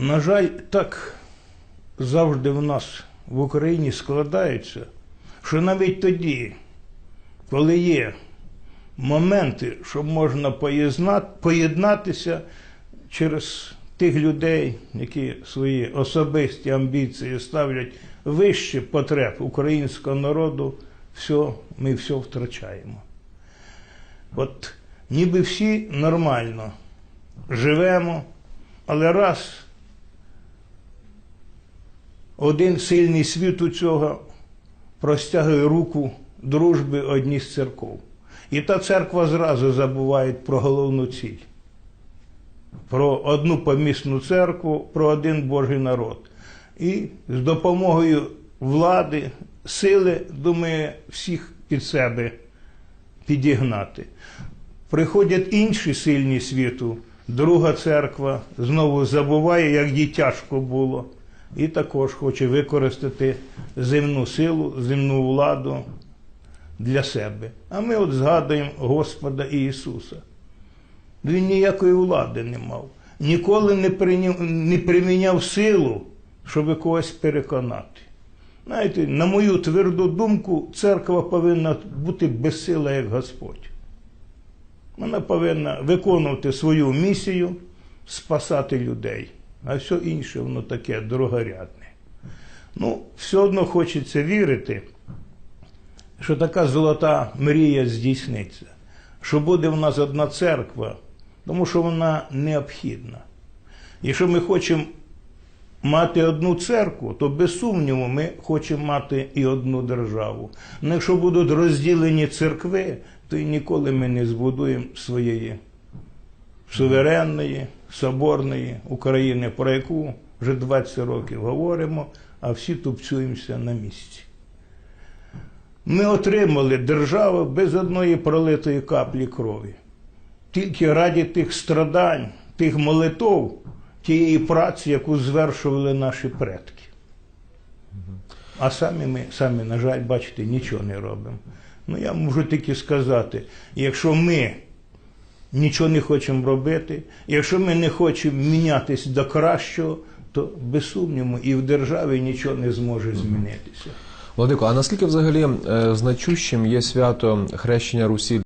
На жаль, так завжди в нас в Україні складається, що навіть тоді, коли є моменти, що можна поєднатися через тих людей, які свої особисті амбіції ставлять вище потреб українського народу, все, ми все втрачаємо. От ніби всі нормально живемо, але раз один сильний світ у цього простягує руку дружби одній з церков. І та церква зразу забуває про головну ціль. Про одну помісну церкву, про один Божий народ. І з допомогою влади, сили, думає, всіх під себе підігнати. Приходять інші сильні світу, друга церква знову забуває, як їй тяжко було, і також хоче використати земну силу, земну владу для себе. А ми от згадуємо Господа Ісуса. Він ніякої влади не мав, ніколи не, прийняв, не приміняв силу, щоб когось переконати. Знаєте, на мою тверду думку, церква повинна бути безсила, як Господь. Вона повинна виконувати свою місію, спасати людей. А все інше воно таке другорядне. Ну, все одно хочеться вірити, що така золота мрія здійсниться, що буде в нас одна церква, тому що вона необхідна. Якщо ми хочемо мати одну церкву, то без сумніву ми хочемо мати і одну державу. Ну, якщо будуть розділені церкви, то і ніколи ми не збудуємо своєї суверенної, соборної України, про яку вже 20 років говоримо, а всі тупцюємося на місці. Ми отримали державу без одної пролитої каплі крові. Тільки раді тих страдань, тих молитов, тієї праці, яку звершували наші предки. А самі ми, самі, на жаль, бачите, нічого не робимо. Ну, я можу тільки сказати, якщо ми нічого не хочемо робити, якщо ми не хочемо мінятись до кращого, то без сумніву і в державі нічого не зможе змінитися. Владико, а наскільки взагалі е, значущим є свято хрещення Русі